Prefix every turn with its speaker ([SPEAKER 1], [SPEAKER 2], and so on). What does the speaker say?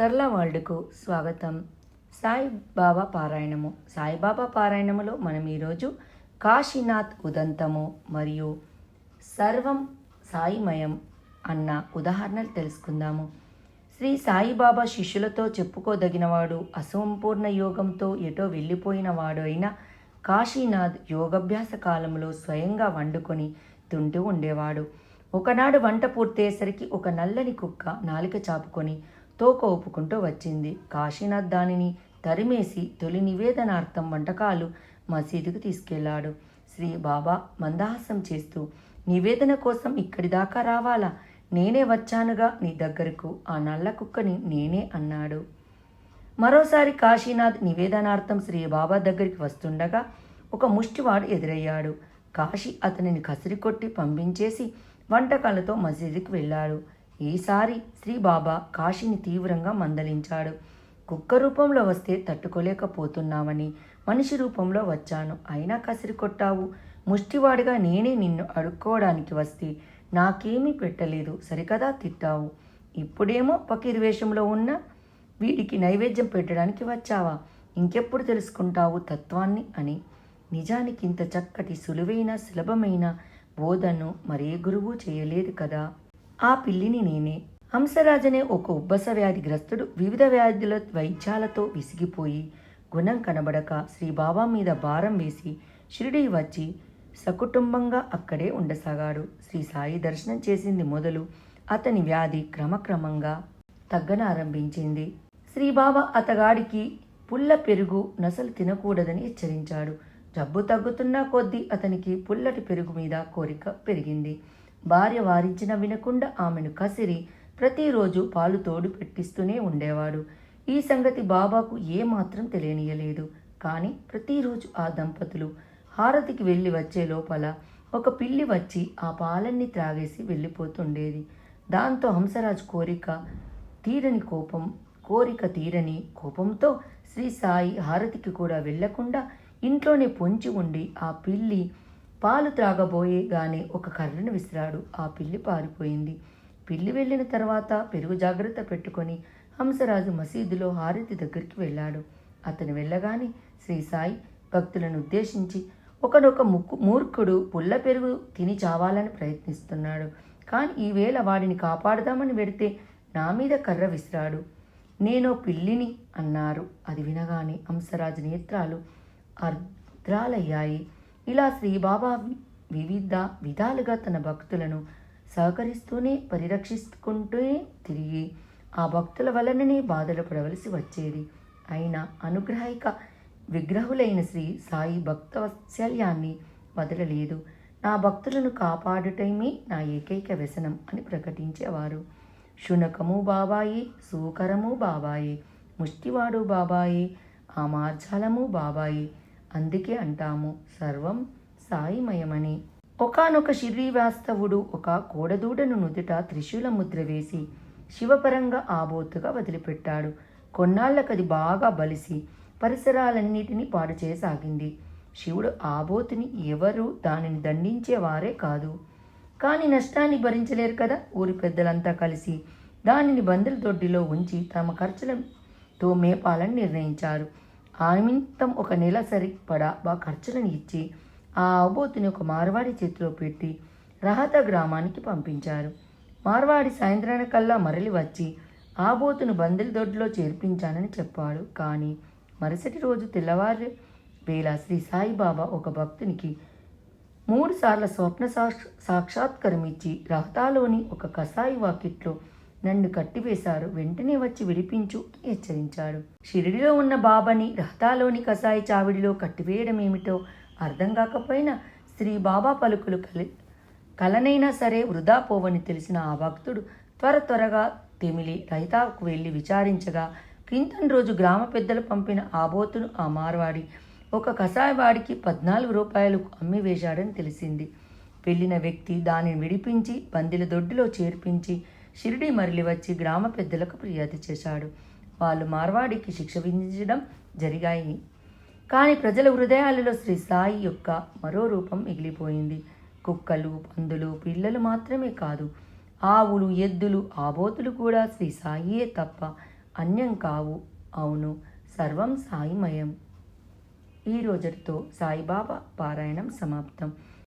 [SPEAKER 1] సరళ వరల్డ్కు స్వాగతం. సాయిబాబా పారాయణము. సాయిబాబా పారాయణములో మనం ఈరోజు కాశీనాథ్ ఉదంతము మరియు సర్వం సాయిమయం అన్న ఉదాహరణలు తెలుసుకుందాము. శ్రీ సాయిబాబా శిష్యులతో చెప్పుకోదగినవాడు అసంపూర్ణ యోగంతో ఎటో వెళ్ళిపోయిన వాడు అయిన కాశీనాథ్ యోగాభ్యాస కాలంలో స్వయంగా వండుకొని తింటూ ఉండేవాడు. ఒకనాడు వంట పూర్తయ్యేసరికి ఒక నల్లని కుక్క నాలిక చాపుకొని తోక ఊపుకుంటూ వచ్చింది. కాశీనాథ్ దానిని తరిమేసి తొలి నివేదనార్థం వంటకాలు మసీదుకు తీసుకెళ్ళాడు. శ్రీ బాబా మందహాసం చేస్తూ నివేదన కోసం ఇక్కడి దాకా రావాలా? నేనే వచ్చానుగా నీ దగ్గరకు. ఆ నల్ల కుక్కని నేనే అన్నాడు. మరోసారి కాశీనాథ్ నివేదనార్థం శ్రీ బాబా దగ్గరికి వస్తుండగా ఒక ముష్టివాడు ఎదురయ్యాడు. కాశీ అతనిని కసిరికొట్టి పంపించేసి వంటకాలతో మసీదుకి వెళ్ళాడు. ఈసారి శ్రీబాబా కాశీని తీవ్రంగా మందలించాడు. కుక్క రూపంలో వస్తే తట్టుకోలేకపోతున్నామని మనిషి రూపంలో వచ్చాను. అయినా కసిరి కొట్టావు. ముష్టివాడిగా నేనే నిన్ను అడుక్కోవడానికి వస్తే నాకేమీ పెట్టలేదు. సరికదా తిట్టావు. ఇప్పుడేమో పకీర్ వేషంలో ఉన్న వీడికి నైవేద్యం పెట్టడానికి వచ్చావా? ఇంకెప్పుడు తెలుసుకుంటావు తత్వాన్ని అని. నిజానికి ఇంత చక్కటి సులువైన సులభమైన బోధను మరే గురువు చేయలేదు కదా? ఆ పిల్లిని నేనే. హంసరాజనే ఒక ఉబ్బస వ్యాధిగ్రస్తుడు వివిధ వ్యాధుల వైద్యాలతో విసిగిపోయి గుణం కనబడక శ్రీ బాబా మీద భారం వేసి షిరిడి వచ్చి సకుటుంబంగా అక్కడే ఉండసాగాడు. శ్రీ సాయి దర్శనం చేసింది మొదలు అతని వ్యాధి క్రమక్రమంగా తగ్గనారంభించింది శ్రీబాబా అతగాడికి పుల్ల పెరుగు నసలు తినకూడదని హెచ్చరించాడు. జబ్బు తగ్గుతున్న కొద్దీ అతనికి పుల్లటి పెరుగు మీద కోరిక పెరిగింది. భార్య వారించిన వినకుండా ఆమెను కసిరి ప్రతిరోజు పాలు తోడు పెట్టిస్తూనే ఉండేవాడు. ఈ సంగతి బాబాకు ఏమాత్రం తెలియనీయలేదు. కానీ ప్రతిరోజు ఆ దంపతులు హారతికి వెళ్ళి వచ్చే లోపల ఒక పిల్లి వచ్చి ఆ పాలన్నీ త్రాగేసి వెళ్ళిపోతుండేది. దాంతో హంసరాజు కోరిక తీరని కోపం కోరిక తీరని కోపంతో శ్రీ సాయి హారతికి కూడా వెళ్ళకుండా ఇంట్లోనే పొంచి ఉండి ఆ పిల్లి పాలు త్రాగబోయేగానే ఒక కర్రను విసిరాడు. ఆ పిల్లి పారిపోయింది. పిల్లి వెళ్ళిన తర్వాత పెరుగు జాగ్రత్త పెట్టుకొని హంసరాజు మసీదులో హారతి దగ్గరికి వెళ్ళాడు. అతను వెళ్ళగానే శ్రీ సాయి భక్తులను ఉద్దేశించి ఒకనొక ముక్కు మూర్ఖుడు పుల్ల పెరుగు తిని చావాలని ప్రయత్నిస్తున్నాడు. కానీ ఈవేళ వాడిని కాపాడదామని వెడితే నా మీద కర్ర విసిరాడు. నేనో పిల్లిని అన్నారు. అది వినగానే హంసరాజు నేత్రాలు అర్ద్రాలయ్యాయి ఇలా శ్రీబాబా వివిధ విధాలుగా తన భక్తులను సహకరిస్తూనే పరిరక్షించుకుంటూనే తిరిగి ఆ భక్తుల వలననే బాధలు పడవలసి వచ్చేది. అయినా అనుగ్రహిక విగ్రహులైన శ్రీ సాయి భక్త వాత్సల్యాన్ని వదలలేదు. నా భక్తులను కాపాడుటమే నా ఏకైక వ్యసనం అని ప్రకటించేవారు. శునకము బాబాయి సూకరము బాబాయి ముష్టివాడు బాబాయి ఆ మార్జాలము బాబాయి అందుకే అంటాము సర్వం సాయిమయమని. ఒకనొక శిరీవాస్తవుడు ఒక కోడదూడను నుదుట త్రిశూల ముద్ర వేసి శివపరంగా ఆబోతుగా వదిలిపెట్టాడు. కొన్నాళ్ళకది బాగా బలిసి పరిసరాలన్నిటినీ పాడు చేయసాగింది. శివుడు ఆబోతుని ఎవరు దానిని దండించేవారే కాదు. కానీ నష్టాన్ని భరించలేరు కదా ఊరి పెద్దలంతా కలిసి. దానిని బందెల దొడ్డిలో ఉంచి తమ ఖర్చులతో మేపాలని నిర్ణయించారు. ఆమింతం ఒక నెల సరిపడా బా ఖర్చులను ఇచ్చి ఆ ఆబోతుని ఒక మార్వాడి చేతిలో పెట్టి రహత గ్రామానికి పంపించారు. మార్వాడి సాయంత్రానికల్లా మరలి వచ్చి ఆబోతును బందెల దొడ్లో చేర్పించానని చెప్పాడు. కానీ మరుసటి రోజు తెల్లవారు వేళ శ్రీ సాయిబాబా ఒక భక్తునికి మూడుసార్ల స్వప్న సాక్ష సాక్షాత్కారం ఇచ్చి రహతాలోని ఒక కసాయి వాకిట్లో నన్ను కట్టివేశారు. వెంటనే వచ్చి విడిపించు అని హెచ్చరించాడు. షిరిడిలో ఉన్న బాబాని రహతాలోని కసాయి చావిడిలో కట్టివేయడం ఏమిటో అర్థం కాకపోయినా శ్రీ బాబా పలుకులు కలి కలనైనా సరే వృధా పోవని తెలిసిన ఆ భక్తుడు త్వర త్వరగా తెమిలి రైతాకు వెళ్ళి విచారించగా క్రింతని రోజు గ్రామ పెద్దలు పంపిన ఆబోతును ఆ మార్వాడి ఒక కషాయవాడికి పద్నాలుగు రూపాయలకు అమ్మి వేశాడని తెలిసింది. వెళ్ళిన వ్యక్తి దానిని విడిపించి పందిల దొడ్డిలో చేర్పించి షిరిడి మరలి వచ్చి గ్రామ పెద్దలకు ఫిర్యాదు చేశాడు. వాళ్ళు మార్వాడికి శిక్ష విధించడం జరిగాయి. కానీ ప్రజల హృదయాలలో శ్రీ సాయి యొక్క మరో రూపం మిగిలిపోయింది. కుక్కలు పందులు పిల్లలు మాత్రమే కాదు ఆవులు ఎద్దులు ఆబోతులు కూడా శ్రీ సాయియే తప్ప అన్యం కావు. అవును సర్వం సాయిమయం. ఈ రోజుతో సాయిబాబా పారాయణం సమాప్తం.